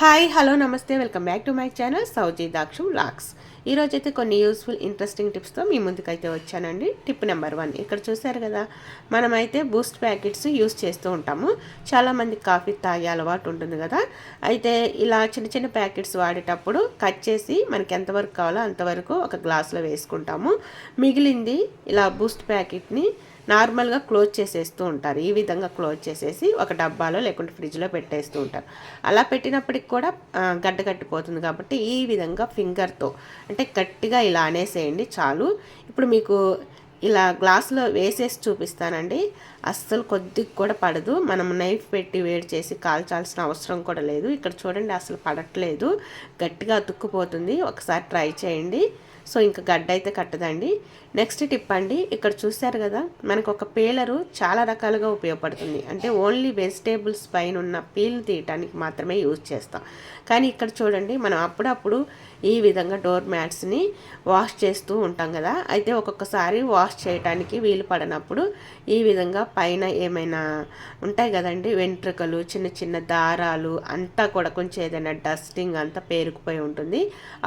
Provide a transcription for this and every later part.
Hi hello నమస్తే welcome back to my channel సౌజీ దాక్షు లాక్స్ ఈరోజు అయితే కొన్ని యూస్ఫుల్ ఇంట్రెస్టింగ్ టిప్స్తో మీ ముందుకైతే వచ్చానండి. టిప్ నెంబర్ వన్ ఇక్కడ చూసారు కదా మనమైతే బూస్ట్ ప్యాకెట్స్ యూస్ చేస్తూ ఉంటాము. చాలామంది కాఫీ తాగే అలవాటు ఉంటుంది కదా. అయితే ఇలా చిన్న చిన్న ప్యాకెట్స్ వాడేటప్పుడు కట్ చేసి మనకి ఎంతవరకు కావాలో అంతవరకు ఒక గ్లాస్లో వేసుకుంటాము. మిగిలింది ఇలా బూస్ట్ ప్యాకెట్ని నార్మల్గా క్లోజ్ చేసేస్తూ ఉంటారు. ఈ విధంగా క్లోజ్ చేసేసి ఒక డబ్బాలో లేకుంటే ఫ్రిడ్జ్లో పెట్టేస్తూ ఉంటారు. అలా పెట్టినప్పటికి కూడా గడ్డ కట్టిపోతుంది కాబట్టి ఈ విధంగా ఫింగర్తో అంటే గట్టిగా ఇలా అనేసేయండి చాలు. ఇప్పుడు మీకు ఇలా గ్లాసులో వేసేసి చూపిస్తానండి. అస్సలు కొద్దిగా కూడా పడదు. మనం నైఫ్ పెట్టి వేడి చేసి కాల్చాల్సిన అవసరం కూడా లేదు. ఇక్కడ చూడండి అసలు పడట్లేదు. గట్టిగా అతుక్కుపోతుంది. ఒకసారి ట్రై చేయండి. సో ఇంకా గడ్డ అయితే కట్టదండి. నెక్స్ట్ టిప్ అండి ఇక్కడ చూశారు కదా మనకు ఒక పీలరు చాలా రకాలుగా ఉపయోగపడుతుంది. అంటే ఓన్లీ వెజిటేబుల్స్ పైన ఉన్న పీల్ తీయటానికి మాత్రమే యూజ్ చేస్తాం. కానీ ఇక్కడ చూడండి మనం అప్పుడప్పుడు ఈ విధంగా డోర్ మ్యాట్స్ని వాష్ చేస్తూ ఉంటాం కదా అయితే ఒక్కొక్కసారి వాష్ చేయటానికి వీలు పడినప్పుడు ఈ విధంగా పైన ఏమైనా ఉంటాయి కదండి వెంట్రుకలు చిన్న చిన్న దారాలు అంతా కూడా కొంచెం ఏదైనా డస్టింగ్ అంతా పేరుకుపోయి ఉంటుంది.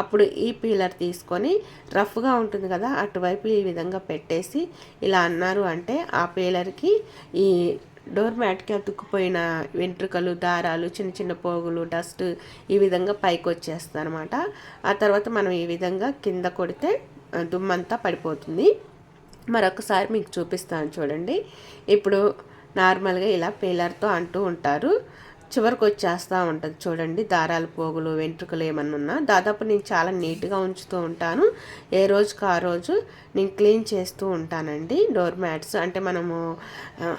అప్పుడు ఈ పీలర్ తీసుకొని రఫ్గా ఉంటుంది కదా అటువైపు ఈ ఈ విధంగా పెట్టేసి ఇలా అన్నారు అంటే ఆ పేలర్కి ఈ డోర్ మ్యాట్కి అతుక్కుపోయిన వెంట్రుకలు దారాలు చిన్న చిన్న పోగులు డస్ట్ ఈ విధంగా పైకి వచ్చేస్తుంది అనమాట ఆ తర్వాత మనం ఈ విధంగా కింద కొడితే దుమ్మంతా పడిపోతుంది. మరొకసారి మీకు చూపిస్తాను చూడండి. ఇప్పుడు నార్మల్గా ఇలా పేలర్తో అంటూ ఉంటారు. చివరికి వచ్చేస్తూ ఉంటుంది. చూడండి దారాలు పోగులు వెంట్రుకలు ఏమన్నా ఉన్నా. దాదాపు నేను చాలా నీట్గా ఉంచుతూ ఉంటాను. ఏ రోజుకి ఆ రోజు నేను క్లీన్ చేస్తూ ఉంటానండి. డోర్ మ్యాట్స్ అంటే మనము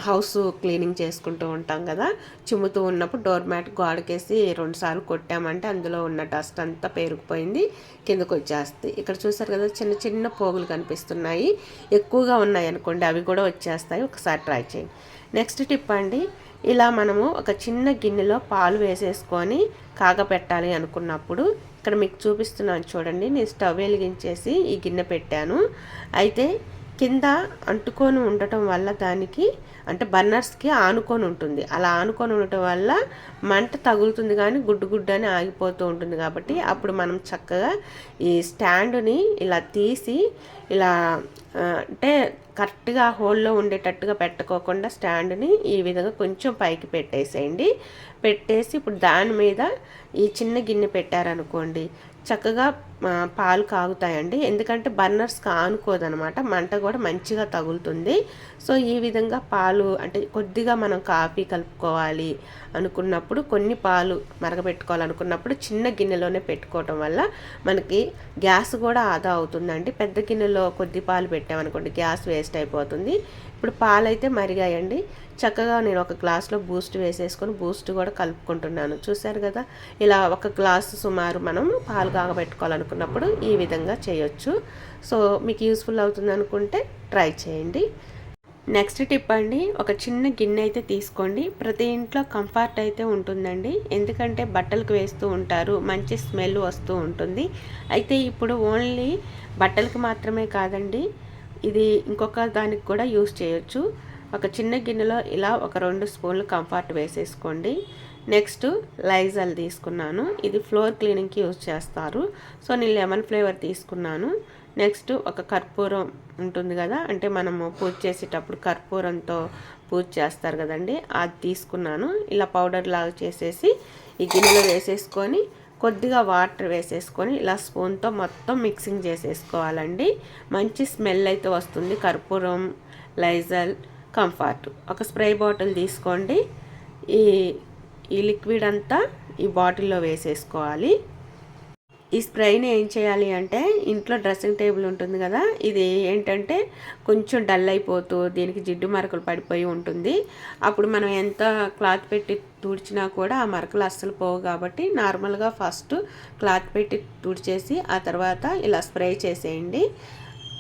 హౌస్ క్లీనింగ్ చేసుకుంటూ ఉంటాం కదా. చిమ్ముతూ ఉన్నప్పుడు డోర్ మ్యాట్ గోడకేసి రెండుసార్లు కొట్టామంటే అందులో ఉన్న డస్ట్ అంతా పేరుకుపోయింది కిందకు వచ్చేస్తాయి ఇక్కడ చూసారు కదా చిన్న చిన్న పోగులు కనిపిస్తున్నాయి. ఎక్కువగా ఉన్నాయి అనుకోండి అవి కూడా వచ్చేస్తాయి. ఒకసారి ట్రై చేయండి. నెక్స్ట్ టిప్ అండి ఇలా మనము ఒక చిన్న గిన్నెలో పాలు వేసేసుకొని కాగపెట్టాలి అనుకున్నప్పుడు ఇక్కడ మీకు చూపిస్తున్నాను చూడండి నేను స్టవ్ వెలిగించేసి ఈ గిన్నె పెట్టాను. అయితే కింద అంటుకొని ఉండటం వల్ల దానికి అంటే బర్నర్స్కి ఆనుకొని ఉంటుంది. అలా ఆనుకొని ఉండటం వల్ల మంట తగులుతుంది కానీ గుడ్డు గుడ్డు అని ఆగిపోతూ ఉంటుంది కాబట్టి అప్పుడు మనం చక్కగా ఈ స్టాండ్ని ఇలా తీసి ఇలా అంటే కరెక్ట్గా హోల్లో ఉండేటట్టుగా పెట్టుకోకుండా స్టాండ్ని ఈ విధంగా కొంచెం పైకి పెట్టేసేయండి. పెట్టేసి ఇప్పుడు దాని మీద ఈ చిన్న గిన్నె పెట్టారనుకోండి చక్కగా పాలు కాగుతాయండి. ఎందుకంటే బర్నర్స్ కానుకోదనమాట. మంట కూడా మంచిగా తగులుతుంది. సో ఈ విధంగా పాలు అంటే కొద్దిగా మనం కాఫీ కలుపుకోవాలి అనుకున్నప్పుడు కొన్ని పాలు మరగబెట్టుకోవాలనుకున్నప్పుడు చిన్న గిన్నెలోనే పెట్టుకోవటం వల్ల మనకి గ్యాస్ కూడా ఆదా అవుతుందండి. పెద్ద గిన్నెలో కొద్ది పాలు పెట్టామనుకోండి గ్యాస్ వేస్ట్ అయిపోతుంది. ఇప్పుడు పాలు అయితే మరిగాయండి. చక్కగా నేను ఒక గ్లాస్లో బూస్ట్ వేసేసుకొని బూస్ట్ కూడా కలుపుకుంటున్నాను. చూశారు కదా? ఇలా ఒక గ్లాస్ సుమారు మనం పాలు కాగబెట్టుకోవాలనుకున్నప్పుడు ఈ విధంగా చేయొచ్చు. సో మీకు యూస్ఫుల్ అవుతుంది అనుకుంటే ట్రై చేయండి. నెక్స్ట్ టిప్ అండి ఒక చిన్న గిన్నె అయితే తీసుకోండి. ప్రతి ఇంట్లో కంఫర్ట్ అయితే ఉంటుందండి. ఎందుకంటే బట్టలకు వేస్తూ ఉంటారు మంచి స్మెల్ వస్తూ ఉంటుంది. అయితే ఇప్పుడు ఓన్లీ బట్టలకు మాత్రమే కాదండి ఇది ఇంకొక దానికి కూడా యూస్ చేయొచ్చు. ఒక చిన్న గిన్నెలో ఇలా ఒక రెండు స్పూన్లు కంఫర్ట్ వేసేసుకోండి. నెక్స్ట్ లైజల్ తీసుకున్నాను. ఇది ఫ్లోర్ క్లీనింగ్కి యూజ్ చేస్తారు. సో నేను లెమన్ ఫ్లేవర్ తీసుకున్నాను. నెక్స్ట్ ఒక కర్పూరం ఉంటుంది కదా అంటే మనము పూజ చేసేటప్పుడు కర్పూరంతో పూజ చేస్తారు కదండి అది తీసుకున్నాను. ఇలా పౌడర్ లాగా చేసేసి ఈ గిన్నెలో వేసేసుకొని కొద్దిగా వాటర్ వేసేసుకొని ఇలా స్పూన్తో మొత్తం మిక్సింగ్ చేసేసుకోవాలండి. మంచి స్మెల్ అయితే వస్తుంది. కర్పూరం లైజల్ కంఫర్ట్. ఒక స్ప్రే బాటిల్ తీసుకోండి. ఈ ఈ లిక్విడ్ అంతా ఈ బాటిల్లో వేసేసుకోవాలి. ఈ స్ప్రేని ఏం చేయాలి అంటే ఇంట్లో డ్రెస్సింగ్ టేబుల్ ఉంటుంది కదా ఇది ఏంటంటే కొంచెం డల్ అయిపోతూ దీనికి జిడ్డు మరకలు పడిపోయి ఉంటుంది. అప్పుడు మనం ఎంత క్లాత్ పెట్టి తుడిచినా కూడా ఆ మరకలు అస్సలు పోవు కాబట్టి నార్మల్గా ఫస్ట్ క్లాత్ పెట్టి తుడిచేసి ఆ తర్వాత ఇలా స్ప్రే చేసేయండి.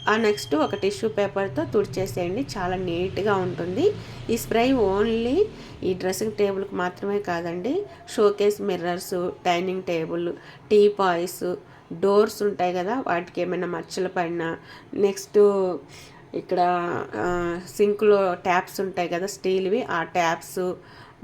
నెక్స్ట్ ఒక టిష్యూ పేపర్తో తుడిచేసేయండి. చాలా నీట్గా ఉంటుంది. ఈ స్ప్రే ఓన్లీ ఈ డ్రెస్సింగ్ టేబుల్కి మాత్రమే కాదండి. Showcase mirrors dining table teapoys doors ఉంటాయి కదా వాటికి ఏమైనా మచ్చలు పడినా. నెక్స్ట్ ఇక్కడ సింక్లో ట్యాప్స్ ఉంటాయి కదా స్టీల్వి. ఆ ట్యాప్స్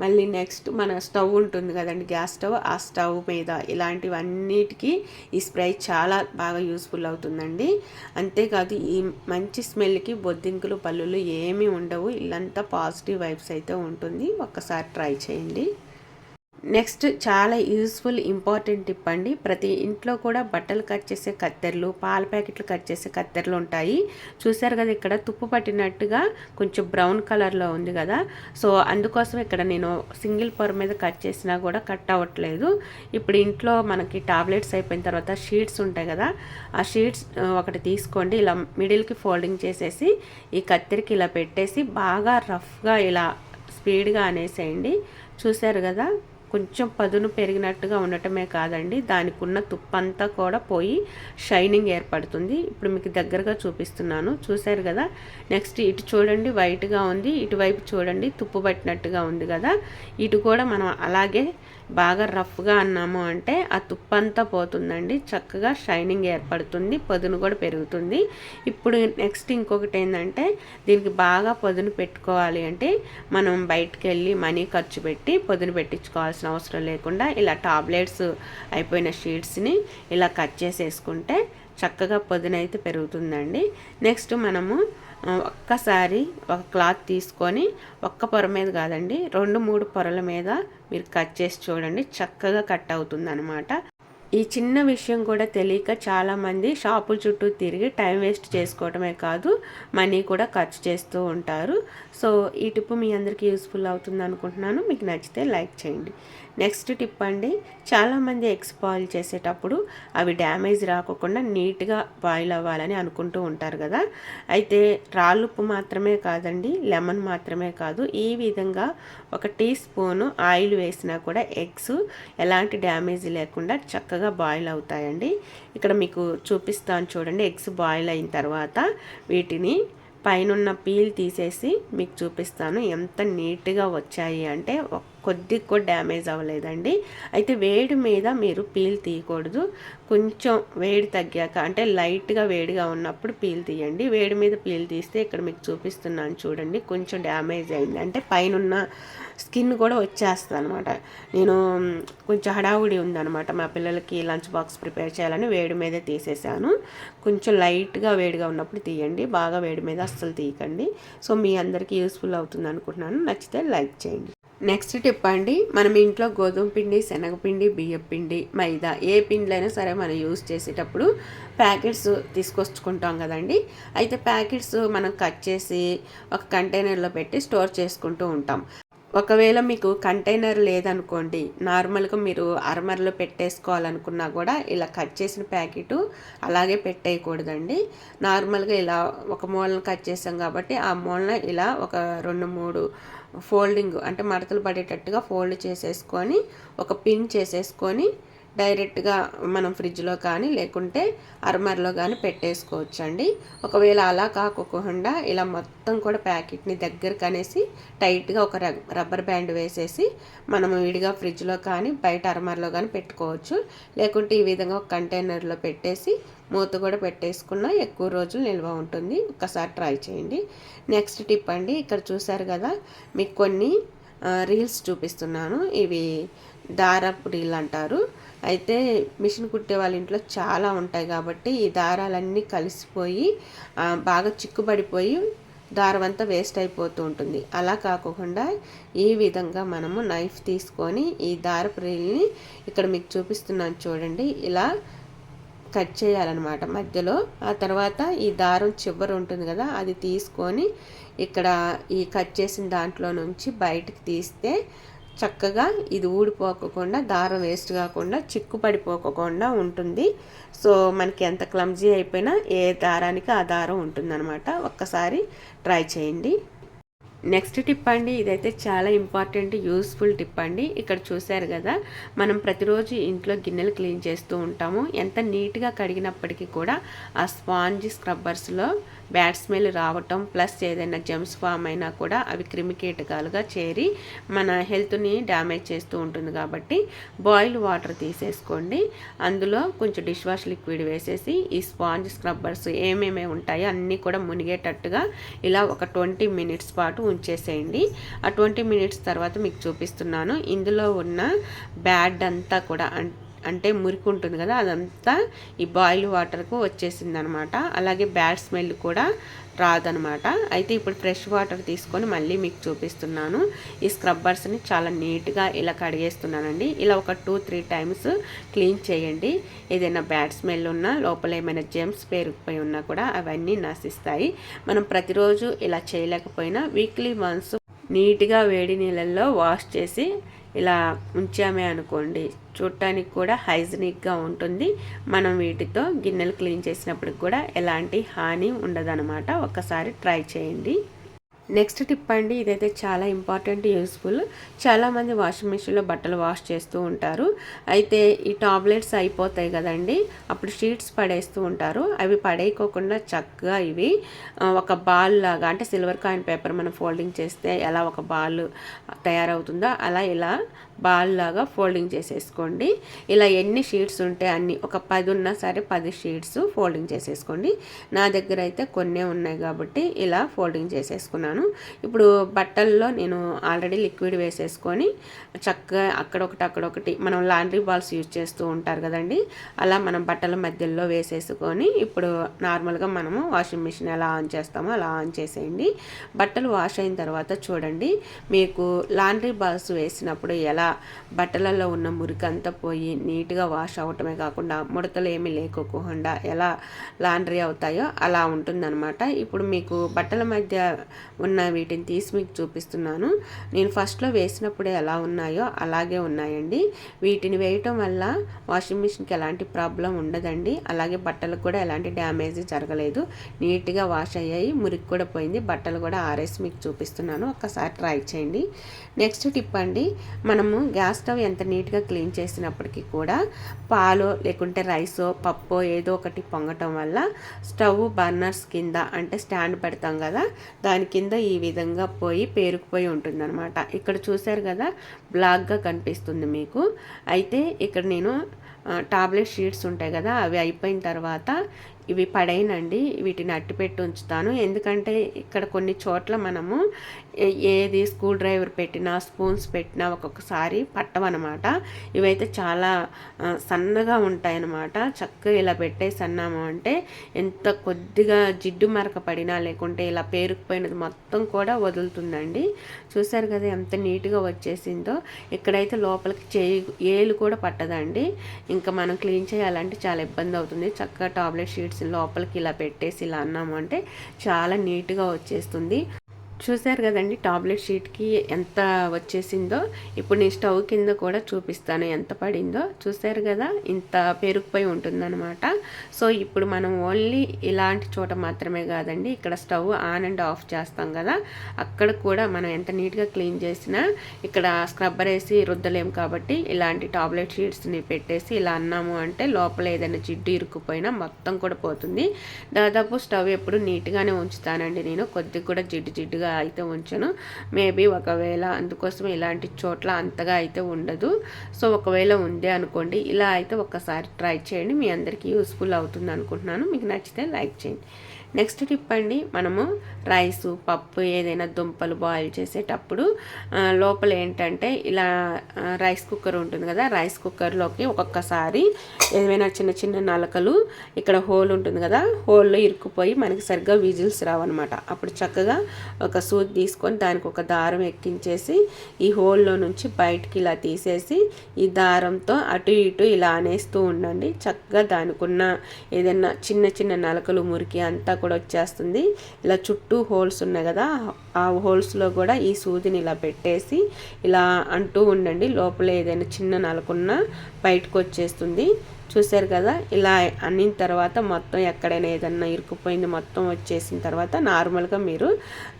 మళ్ళీ నెక్స్ట్ మన స్టవ్ ఉంటుంది కదండి గ్యాస్ స్టవ్. ఆ స్టవ్ మీద ఇలాంటివన్నిటికీ ఈ స్ప్రే చాలా బాగా యూస్ఫుల్ అవుతుందండి. అంతేకాదు ఈ మంచి స్మెల్కి బొద్దింకులు పళ్ళులు ఏమీ ఉండవు. ఇల్లంతా పాజిటివ్ వైబ్స్ అయితే ఉంటుంది. ఒక్కసారి ట్రై చేయండి. నెక్స్ట్ చాలా యూస్ఫుల్ ఇంపార్టెంట్ టిప్ అండి. ప్రతి ఇంట్లో కూడా బట్టలు కట్ చేసే కత్తెరలు పాల ప్యాకెట్లు కట్ చేసే కత్తెరలు ఉంటాయి. చూసారు కదా ఇక్కడ తుప్పు పట్టినట్టుగా కొంచెం బ్రౌన్ కలర్లో ఉంది కదా. సో అందుకోసం ఇక్కడ నేను సింగిల్ పొర మీద కట్ చేసినా కూడా కట్ అవ్వట్లేదు. ఇప్పుడు ఇంట్లో మనకి టాబ్లెట్స్ అయిపోయిన తర్వాత షీట్స్ ఉంటాయి కదా. ఆ షీట్స్ ఒకటి తీసుకోండి. ఇలా మిడిల్కి ఫోల్డింగ్ చేసేసి ఈ కత్తెరకి ఇలా పెట్టేసి బాగా రఫ్గా ఇలా స్పీడ్గా అనేసేయండి. చూసారు కదా? కొంచెం పదును పెరిగినట్టుగా ఉండటమే కాదండి. దానికి ఉన్న తుప్పంతా కూడా పోయి షైనింగ్ ఏర్పడుతుంది. ఇప్పుడు మీకు దగ్గరగా చూపిస్తున్నాను. చూశారు కదా? నెక్స్ట్ ఇటు చూడండి వైట్గా ఉంది. ఇటువైపు చూడండి తుప్పు పట్టినట్టుగా ఉంది కదా? ఇటు కూడా మనం అలాగే బాగా రఫ్గా అన్నాము అంటే ఆ తుప్పంతా పోతుందండి. చక్కగా షైనింగ్ ఏర్పడుతుంది పదును కూడా పెరుగుతుంది. ఇప్పుడు నెక్స్ట్ ఇంకొకటి ఏంటంటే దీనికి బాగా పదును పెట్టుకోవాలి అంటే మనం బయటకు వెళ్ళి మనీ ఖర్చు పెట్టి పదును పెట్టించుకోవాల్సిన అవసరం లేకుండా ఇలా టాబ్లెట్స్ అయిపోయిన షీట్స్ని ఇలా కట్ చేసేసుకుంటే చక్కగా పొదునైతే పెరుగుతుందండి. నెక్స్ట్ మనము ఒక్కసారి ఒక క్లాత్ తీసుకొని ఒక్క పొర మీద కాదండి రెండు మూడు పొరల మీద మీరు కట్ చేసి చూడండి. చక్కగా కట్ అవుతుంది అనమాట ఈ చిన్న విషయం కూడా తెలియక చాలామంది షాపుల చుట్టూ తిరిగి టైం వేస్ట్ చేసుకోవటమే కాదు మనీ కూడా ఖర్చు చేస్తూ ఉంటారు. సో ఈ టిప్ మీ అందరికీ యూస్ఫుల్ అవుతుంది అనుకుంటున్నాను. మీకు నచ్చితే లైక్ చేయండి. నెక్స్ట్ టిప్ అండి చాలామంది ఎగ్స్ బాయిల్ చేసేటప్పుడు అవి డ్యామేజ్ రాకోకుండా నీట్గా బాయిల్ అవ్వాలని అనుకుంటూ ఉంటారు కదా. అయితే రాళ్ళుప్పు మాత్రమే కాదండి లెమన్ మాత్రమే కాదు. ఈ విధంగా ఒక టీ స్పూను ఆయిల్ వేసినా కూడా ఎగ్స్ ఎలాంటి డ్యామేజ్ లేకుండా చక్కగా బాయిల్ అవుతాయండి. ఇక్కడ మీకు చూపిస్తాను చూడండి ఎగ్స్ బాయిల్ అయిన తర్వాత వీటిని పైన పీల్ తీసేసి మీకు చూపిస్తాను. ఎంత నీట్గా వచ్చాయి అంటే కొద్ది కూడా డ్యామేజ్ అవ్వలేదండి. అయితే వేడి మీద మీరు పీల్ తీయకూడదు. కొంచెం వేడి తగ్గాక అంటే లైట్గా వేడిగా ఉన్నప్పుడు పీల్ తీయండి. వేడి మీద పీల్ తీస్తే ఇక్కడ మీకు చూపిస్తున్నాను చూడండి. కొంచెం డ్యామేజ్ అయింది. అంటే పైన స్కిన్ కూడా వచ్చేస్తుంది అనమాట నేను కొంచెం హడావుడి ఉందనమాట మా పిల్లలకి లంచ్ బాక్స్ ప్రిపేర్ చేయాలని వేడి మీదే తీసేసాను. కొంచెం లైట్గా వేడిగా ఉన్నప్పుడు తీయండి. బాగా వేడి మీద అస్సలు తీయకండి. సో మీ అందరికీ యూస్ఫుల్ అవుతుంది అనుకుంటున్నాను. నచ్చితే లైక్ చేయండి. నెక్స్ట్ టిప్ అండి. మనం ఇంట్లో గోధుమ పిండి శనగపిండి బియ్యం పిండి మైదా ఏ పిండిలైనా సరే మనం యూజ్ చేసేటప్పుడు ప్యాకెట్స్ తీసుకొచ్చుకుంటాం కదండి. అయితే ప్యాకెట్స్ మనం కట్ చేసి ఒక కంటైనర్లో పెట్టి స్టోర్ చేసుకుంటూ ఉంటాం. ఒకవేళ మీకు కంటైనర్ లేదనుకోండి నార్మల్గా మీరు అరమరలో పెట్టేసుకోవాలనుకున్నా కూడా ఇలా కట్ చేసిన ప్యాకెట్ అలాగే పెట్టేయకూడదండి. నార్మల్గా ఇలా ఒక మూలను కట్ చేసాం కాబట్టి ఆ మూలన ఇలా ఒక రెండు మూడు ఫోల్డింగ్ అంటే మడతలు పడేటట్టుగా ఫోల్డ్ చేసేసుకొని ఒక పిన్ చేసేసుకొని డైరెక్ట్గా మనం ఫ్రిడ్జ్లో కానీ లేకుంటే అర్మర్లో కానీ పెట్టేసుకోవచ్చు అండి ఒకవేళ అలా కాకోకుండా ఇలా మొత్తం కూడా ప్యాకెట్ని దగ్గరకు అనేసి టైట్గా ఒక రబ్బర్ బ్యాండ్ వేసేసి మనం విడిగా ఫ్రిడ్జ్లో కానీ బయట అర్మర్లో కానీ పెట్టుకోవచ్చు. లేకుంటే ఈ విధంగా ఒక కంటైనర్లో పెట్టేసి మూత కూడా పెట్టేసుకున్న ఎక్కువ రోజులు నిల్వ ఉంటుంది. ఒకసారి ట్రై చేయండి. నెక్స్ట్ టిప్ అండి ఇక్కడ చూసారు కదా మీకు కొన్ని రీల్స్ చూపిస్తున్నాను. ఇవి దారపు అంటారు అయితే మిషన్ కుట్టే వాళ్ళ ఇంట్లో చాలా ఉంటాయి కాబట్టి ఈ దారాలన్నీ కలిసిపోయి బాగా చిక్కుబడిపోయి దారం అంతా వేస్ట్ అయిపోతూ ఉంటుంది. అలా కాకుండా ఈ విధంగా మనము నైఫ్ తీసుకొని ఈ దారపు రీల్ని ఇక్కడ మీకు చూపిస్తున్నాను చూడండి. ఇలా కట్ చేయాలన్నమాట మధ్యలో. ఆ తర్వాత ఈ దారం చివరి ఉంటుంది కదా అది తీసుకొని ఇక్కడ ఈ కట్ చేసిన దాంట్లో నుంచి బయటకు తీస్తే చక్కగా ఇది ఊడిపోకుండా దారం వేస్ట్ కాకుండా చిక్కు పడిపోకుండా ఉంటుంది. సో మనకి ఎంత క్లమ్జీ అయిపోయినా ఏ దారానికి ఆ దారం ఉంటుందన్నమాట. ఒక్కసారి ట్రై చేయండి. నెక్స్ట్ టిప్ అండి ఇదైతే చాలా ఇంపార్టెంట్ యూస్ఫుల్ టిప్ అండి. ఇక్కడ చూశారు కదా మనం ప్రతిరోజు ఇంట్లో గిన్నెలు క్లీన్ చేస్తూ ఉంటాము. ఎంత నీట్గా కడిగినప్పటికీ కూడా ఆ స్పాంజ్ స్క్రబ్బర్స్లో బ్యాడ్ స్మెల్ రావటం ప్లస్ ఏదైనా జెమ్స్ ఫామ్ అయినా కూడా అవి క్రిమికీటకాలుగా చేరి మన హెల్త్ని డ్యామేజ్ చేస్తూ ఉంటుంది కాబట్టి బాయిల్ వాటర్ తీసేసుకోండి. అందులో కొంచెం డిష్ వాష్ లిక్విడ్ వేసేసి ఈ స్పాంజ్ స్క్రబ్బర్స్ ఏమేమి ఉంటాయో అన్నీ కూడా మునిగేటట్టుగా ఇలా ఒక ట్వంటీ మినిట్స్ పాటు ఉంచేసేయండి ఆ ట్వంటీ మినిట్స్ తర్వాత మీకు చూపిస్తున్నాను. ఇందులో ఉన్న బ్యాడ్ అంతా కూడా అంటే మురికి ఉంటుంది కదా అదంతా ఈ బాయిల్ వాటర్కు వచ్చేసింది అనమాట అలాగే బ్యాడ్ స్మెల్ కూడా రాదనమాట. అయితే ఇప్పుడు ఫ్రెష్ వాటర్ తీసుకొని మళ్ళీ మీకు చూపిస్తున్నాను. ఈ స్క్రబ్బర్స్ని చాలా నీట్గా ఇలా కడిగేస్తున్నానండి. ఇలా ఒక టూ త్రీ టైమ్స్ క్లీన్ చేయండి. ఏదైనా బ్యాడ్ స్మెల్ ఉన్నా లోపల ఏమైనా జెమ్స్ పేరుకుపోయి ఉన్నా కూడా అవన్నీ నశిస్తాయి. మనం ప్రతిరోజు ఇలా చేయలేకపోయినా వీక్లీ వన్స్ నీట్గా వేడి నీళ్ళల్లో వాష్ చేసి ఇలా ఉంచామే అనుకోండి. చూడటానికి కూడా హైజనిక్గా ఉంటుంది. మనం వీటితో గిన్నెలు క్లీన్ చేసినప్పుడు కూడా ఎలాంటి హాని ఉండదనమాట ఒకసారి ట్రై చేయండి. నెక్స్ట్ టిప్ అండి ఇదైతే చాలా ఇంపార్టెంట్ యూస్ఫుల్. చాలామంది వాషింగ్ మిషన్లో బట్టలు వాష్ చేస్తూ ఉంటారు. అయితే ఈ టాబ్లెట్స్ అయిపోతాయి కదండి అప్పుడు షీట్స్ పడేస్తూ ఉంటారు. అవి పడేయకోకుండా చక్కగా ఇవి ఒక బాల్ లాగా అంటే సిల్వర్ కాయిన్ పేపర్ మనం ఫోల్డింగ్ చేస్తే ఎలా ఒక బాల్ తయారవుతుందో అలా ఇలా బాల్ లాగా ఫోల్డింగ్ చేసేసుకోండి. ఇలా ఎన్ని షీట్స్ ఉంటే అన్ని ఒక పది ఉన్నా సరే పది షీట్స్ ఫోల్డింగ్ చేసేసుకోండి. నా దగ్గర అయితే కొన్నే ఉన్నాయి కాబట్టి ఇలా ఫోల్డింగ్ చేసేసుకున్నాను. ఇప్పుడు బట్టల్లో నేను ఆల్రెడీ లిక్విడ్ వేసేసుకొని చక్కగా అక్కడొకటి అక్కడొకటి మనం లాండ్రీ బాల్స్ యూజ్ చేస్తూ ఉంటారు కదండి. అలా మనం బట్టల మధ్యలో వేసేసుకొని ఇప్పుడు నార్మల్గా మనము వాషింగ్ మిషన్ ఎలా ఆన్ చేస్తామో అలా ఆన్ చేసేయండి. బట్టలు వాష్ అయిన తర్వాత చూడండి. మీకు లాండ్రీ బాల్స్ వేసినప్పుడు ఎలా బట్టలలో ఉన్న మురికంతా పోయి నీట్గా వాష్ అవ్వటమే కాకుండా ముడతలు ఏమీ లేకోకుండా ఎలా లాండ్రీ అవుతాయో అలా ఉంటుందన్నమాట. ఇప్పుడు మీకు బట్టల మధ్య ఉన్న వీటిని తీసి మీకు చూపిస్తున్నాను. నేను ఫస్ట్లో వేసినప్పుడే ఎలా ఉన్నాయో అలాగే ఉన్నాయండి. వీటిని వేయటం వల్ల వాషింగ్ మిషన్కి ఎలాంటి ప్రాబ్లం ఉండదండి. అలాగే బట్టలకు కూడా ఎలాంటి డ్యామేజ్ జరగలేదు. నీట్గా వాష్ అయ్యాయి మురికి కూడా పోయింది. బట్టలు కూడా ఆరేసి మీకు చూపిస్తున్నాను. ఒక్కసారి ట్రై చేయండి. నెక్స్ట్ టిప్ అండి మనము మనము గ్యాస్ స్టవ్ ఎంత నీట్గా క్లీన్ చేసినప్పటికీ కూడా పాలు లేకుంటే రైసో పప్పో ఏదో ఒకటి పొంగటం వల్ల స్టవ్ బర్నర్స్ కింద అంటే స్టాండ్ పెడతాం కదా దాని కింద ఈ విధంగా పోయి పేరుకుపోయి ఉంటుందన్నమాట. ఇక్కడ చూసారు కదా బ్లాక్గా కనిపిస్తుంది మీకు. అయితే ఇక్కడ నేను టాబ్లెట్ షీట్స్ ఉంటాయి కదా అవి అయిపోయిన తర్వాత ఇవి పడైనండి వీటిని అట్టిపెట్టి ఉంచుతాను. ఎందుకంటే ఇక్కడ కొన్ని చోట్ల మనము ఏది స్క్రూ డ్రైవర్ పెట్టినా స్పూన్స్ పెట్టినా ఒక్కొక్కసారి పట్టవన్నమాట ఇవైతే చాలా సన్నగా ఉంటాయన్నమాట. చక్కగా ఇలా పెట్టేసి అన్నాము అంటే ఎంత కొద్దిగా జిడ్డు మరక పడినా లేకుంటే ఇలా పేరుకుపోయినది మొత్తం కూడా వదులుతుందండి. చూసారు కదా ఎంత నీట్గా వచ్చేసిందో. ఇక్కడైతే లోపలికి చేయి ఏలు కూడా పట్టదండి. ఇంకా మనం క్లీన్ చేయాలంటే చాలా ఇబ్బంది అవుతుంది. చక్కగా టాబ్లెట్ షీట్స్ లోపలికి ఇలా పెట్టేసి ఇలా అన్నాము అంటే చాలా నీట్గా వచ్చేస్తుంది. చూశారు కదండి టాబ్లెట్ షీట్కి ఎంత వచ్చేసిందో. ఇప్పుడు నేను స్టవ్ కింద కూడా చూపిస్తాను ఎంత పడిందో. చూశారు కదా ఇంత పెరుగుపోయి ఉంటుందన్నమాట. సో ఇప్పుడు మనం ఓన్లీ ఇలాంటి చోట మాత్రమే కాదండి ఇక్కడ స్టవ్ ఆన్ అండ్ ఆఫ్ చేస్తాం కదా. అక్కడ కూడా మనం ఎంత నీట్గా క్లీన్ చేసినా ఇక్కడ స్క్రబ్బర్ వేసి రుద్దలేం కాబట్టి ఇలాంటి టాబ్లెట్ షీట్స్ని పెట్టేసి ఇలా అన్నాము అంటే లోపల ఏదైనా జిడ్డు ఇరుక్కుపోయినా మొత్తం కూడా పోతుంది. దాదాపు స్టవ్ ఎప్పుడు నీట్గానే ఉంచుతానండి నేను కొద్దిగా కూడా జిడ్డు జిడ్డుగా అంతగా అయితే ఉంచను. మేబీ ఒకవేళ అందుకోసం ఇలాంటి చోట్ల అంతగా అయితే ఉండదు. సో ఒకవేళ ఉంది అనుకోండి ఇలా అయితే ఒక్కసారి ట్రై చేయండి. మీ అందరికీ యూస్ఫుల్ అవుతుంది అనుకుంటున్నాను. మీకు నచ్చితే లైక్ చేయండి. నెక్స్ట్ టిప్ అండి మనము రైసు పప్పు ఏదైనా దుంపలు బాయిల్ చేసేటప్పుడు లోపల ఏంటంటే ఇలా రైస్ కుక్కర్ ఉంటుంది కదా రైస్ కుక్కర్లోకి ఒక్కొక్కసారి ఏదైనా చిన్న చిన్న నలకలు ఇక్కడ హోల్ ఉంటుంది కదా హోల్లో ఇరుక్కుపోయి మనకి సరిగ్గా విజిల్స్ రావన్నమాట. అప్పుడు చక్కగా ఒక సూది తీసుకొని దానికి ఒక దారం ఎక్కించేసి ఈ హోల్లో నుంచి బయటికి ఇలా తీసేసి ఈ దారంతో అటు ఇటు ఇలా అనేస్తూ ఉండండి. చక్కగా దానికి ఉన్న ఏదైనా చిన్న చిన్న నలకలు మురికి అంతా కూడా వచ్చేస్తుంది. ఇలా చుట్టూ హోల్స్ ఉన్నాయి కదా ఆ హోల్స్లో కూడా ఈ సూదిని ఇలా పెట్టేసి ఇలా అంటూ ఉండండి. లోపల ఏదైనా చిన్న నలకున్న బయటకు వచ్చేస్తుంది. చూసారు కదా ఇలా అన్నిన తర్వాత మొత్తం ఎక్కడైనా ఏదన్నా ఇరుక్కుపోయింది మొత్తం వచ్చేసిన తర్వాత నార్మల్గా మీరు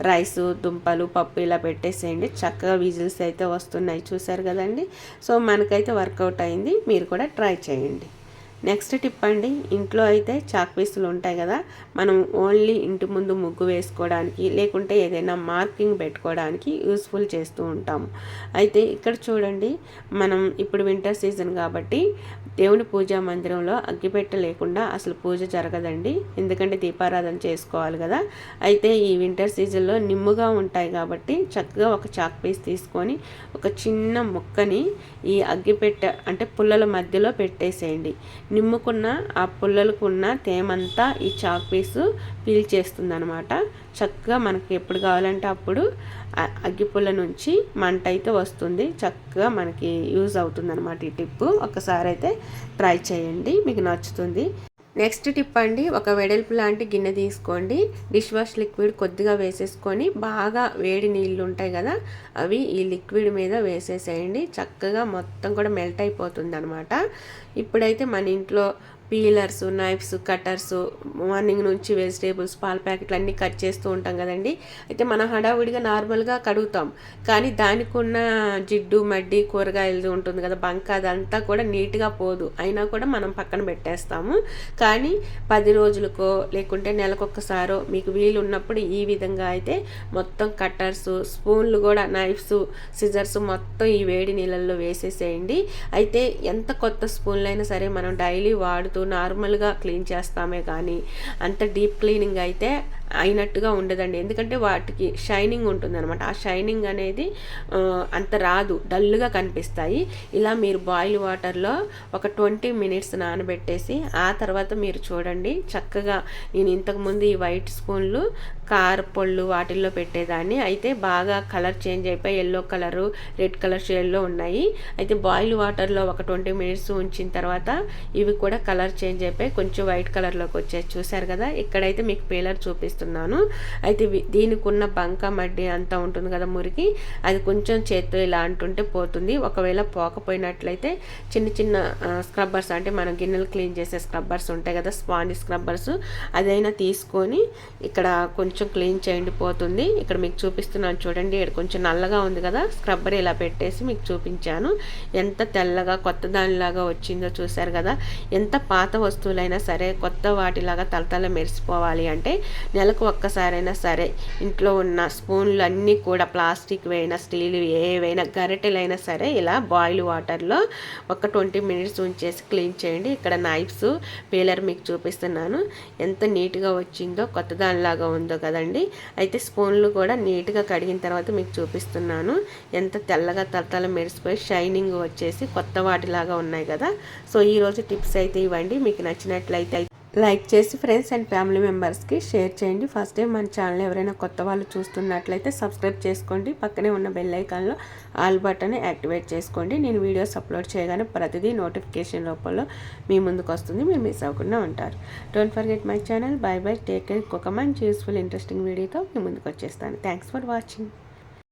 రైస్ దుంపలు పప్పు ఇలా పెట్టేసేయండి. చక్కగా విజిల్స్ అయితే వస్తున్నాయి. చూసారు కదండి? సో మనకైతే వర్కౌట్ అయింది. మీరు కూడా ట్రై చేయండి. నెక్స్ట్ టిప్ అండి ఇంట్లో అయితే చాక్ పీసులు ఉంటాయి కదా మనం ఓన్లీ ఇంటి ముందు ముగ్గు వేసుకోవడానికి లేకుంటే ఏదైనా మార్కింగ్ పెట్టుకోవడానికి యూస్ఫుల్ చేస్తూ ఉంటాము అయితే ఇక్కడ చూడండి మనం ఇప్పుడు వింటర్ సీజన్ కాబట్టి దేవుని పూజా మందిరంలో అగ్గిపెట్ట లేకుండా అసలు పూజ జరగదండి. ఎందుకంటే దీపారాధన చేసుకోవాలి కదా. అయితే ఈ వింటర్ సీజన్లో నిమ్ముగా ఉంటాయి కాబట్టి చక్కగా ఒక చాక్ పీస్ తీసుకొని ఒక చిన్న ముక్కని ఈ అగ్గిపెట్ట అంటే పుల్లల మధ్యలో పెట్టేసేయండి. నిమ్ముకున్న ఆ పుల్లలకున్న తేమంతా ఈ చాక్ పీసు పీల్చేస్తుంది అనమాట చక్కగా మనకి ఎప్పుడు కావాలంటే అప్పుడు అగ్గిపుల్ల నుంచి మంట అయితే వస్తుంది. చక్కగా మనకి యూజ్ అవుతుంది అనమాట ఈ టిప్పు ఒకసారి అయితే ట్రై చేయండి మీకు నచ్చుతుంది. నెక్స్ట్ టిప్ అండి ఒక వెడల్పు లాంటి గిన్నె తీసుకోండి. డిష్ వాష్ లిక్విడ్ కొద్దిగా వేసేసుకొని బాగా వేడి నీళ్ళు ఉంటాయి కదా అవి ఈ లిక్విడ్ మీద వేసేసేయండి. చక్కగా మొత్తం కూడా మెల్ట్ అయిపోతుంది అనమాట ఇప్పుడైతే మన ఇంట్లో పీలర్స్ నైఫ్స్ కట్టర్స్ మార్నింగ్ నుంచి వెజిటేబుల్స్ పాల ప్యాకెట్లు అన్నీ కట్ చేస్తూ ఉంటాం కదండి. అయితే మనం హడావుడిగా నార్మల్గా కడుగుతాం. కానీ దానికి ఉన్న జిడ్డు మడ్డి కూరగాయలు ఉంటుంది కదా బంక అదంతా కూడా నీట్గా పోదు. అయినా కూడా మనం పక్కన పెట్టేస్తాము. కానీ పది రోజులకో లేకుంటే నెలకొకసారో మీకు వీలు ఉన్నప్పుడు ఈ విధంగా అయితే మొత్తం కట్టర్స్ స్పూన్లు కూడా నైఫ్స్ సిజర్స్ మొత్తం ఈ వేడి నీళ్ళల్లో వేసేసేయండి. అయితే ఎంత కొత్త స్పూన్లు అయినా సరే మనం డైలీ వాడుతూ నార్మల్గా క్లీన్ చేస్తామే కానీ అంత డీప్ క్లీనింగ్ అయితే అయినట్టుగా ఉండదండి. ఎందుకంటే వాటికి షైనింగ్ ఉంటుంది అనమాట ఆ షైనింగ్ అనేది అంత రాదు. డల్గా కనిపిస్తాయి. ఇలా మీరు బాయిల్ వాటర్లో ఒక ట్వంటీ మినిట్స్ నానబెట్టేసి ఆ తర్వాత మీరు చూడండి. చక్కగా నేను ఇంతకుముందు ఈ వైట్ స్పూన్లు కార పళ్ళు వాటిల్లో పెట్టేదాన్ని. అయితే బాగా కలర్ చేంజ్ అయిపోయి ఎల్లో కలరు రెడ్ కలర్ షేడ్లో ఉన్నాయి. అయితే బాయిల్ వాటర్లో ఒక ట్వంటీ మినిట్స్ ఉంచిన తర్వాత ఇవి కూడా కలర్ చేంజ్ అయిపోయి కొంచెం వైట్ కలర్లోకి వచ్చేసి చూసారు కదా? ఇక్కడైతే మీకు పీలర్ చూపిస్తుంది చూపిస్తున్నాను అయితే దీనికి ఉన్న బంక మడ్డి అంతా ఉంటుంది కదా మురికి అది కొంచెం చేత్తో ఇలా అంటుంటే పోతుంది. ఒకవేళ పోకపోయినట్లయితే చిన్న చిన్న స్క్రబ్బర్స్ అంటే మనం గిన్నెలు క్లీన్ చేసే స్క్రబ్బర్స్ ఉంటాయి కదా స్పాంజ్ స్క్రబ్బర్స్ అదైనా తీసుకొని ఇక్కడ కొంచెం క్లీన్ చేయండి పోతుంది. ఇక్కడ మీకు చూపిస్తున్నాను చూడండి ఇక్కడ కొంచెం నల్లగా ఉంది కదా స్క్రబ్బర్ ఇలా పెట్టేసి మీకు చూపించాను. ఎంత తెల్లగా కొత్త దానిలాగా వచ్చిందో చూశారు కదా. ఎంత పాత వస్తువులైనా సరే కొత్త వాటిలాగా తలతల మెరిసిపోవాలి అంటే నెల నెలకు ఒక్కసారైనా సరే ఇంట్లో ఉన్న స్పూన్లు అన్నీ కూడా ప్లాస్టిక్ అయినా స్టీల్ ఏవైనా గరిటెలైనా సరే ఇలా బాయిల్ వాటర్లో ఒక ట్వంటీ మినిట్స్ ఉంచేసి క్లీన్ చేయండి. ఇక్కడ నైఫ్స్ పీలర్ మీకు చూపిస్తున్నాను. ఎంత నీట్గా వచ్చిందో కొత్త దానిలాగా ఉందో కదండి. అయితే స్పూన్లు కూడా నీట్గా కడిగిన తర్వాత మీకు చూపిస్తున్నాను. ఎంత తెల్లగా తలతల మెరిసిపోయి షైనింగ్ వచ్చేసి కొత్త వాటిలాగా ఉన్నాయి కదా. సో ఈరోజు టిప్స్ అయితే ఇవ్వండి. మీకు నచ్చినట్లయితే లైక్ చేసి ఫ్రెండ్స్ అండ్ ఫ్యామిలీ మెంబర్స్కి షేర్ చేయండి. ఫస్ట్ టైం మన ఛానల్ ఎవరైనా కొత్త వాళ్ళు చూస్తున్నట్లయితే సబ్స్క్రైబ్ చేసుకోండి. పక్కనే ఉన్న బెల్ ఐకాన్లో ఆల్ బటన్ యాక్టివేట్ చేసుకోండి. నేను వీడియోస్ అప్లోడ్ చేయగానే ప్రతిదీ నోటిఫికేషన్ రూపంలో మీ ముందుకు వస్తుంది. మీరు మిస్ అవ్వకుండా ఉంటారు. Don't forget my channel bye bye take care ఇంకొక మంచి యూస్ఫుల్ ఇంట్రెస్టింగ్ వీడియోతో మీ ముందుకు వచ్చేస్తాను. Thanks for watching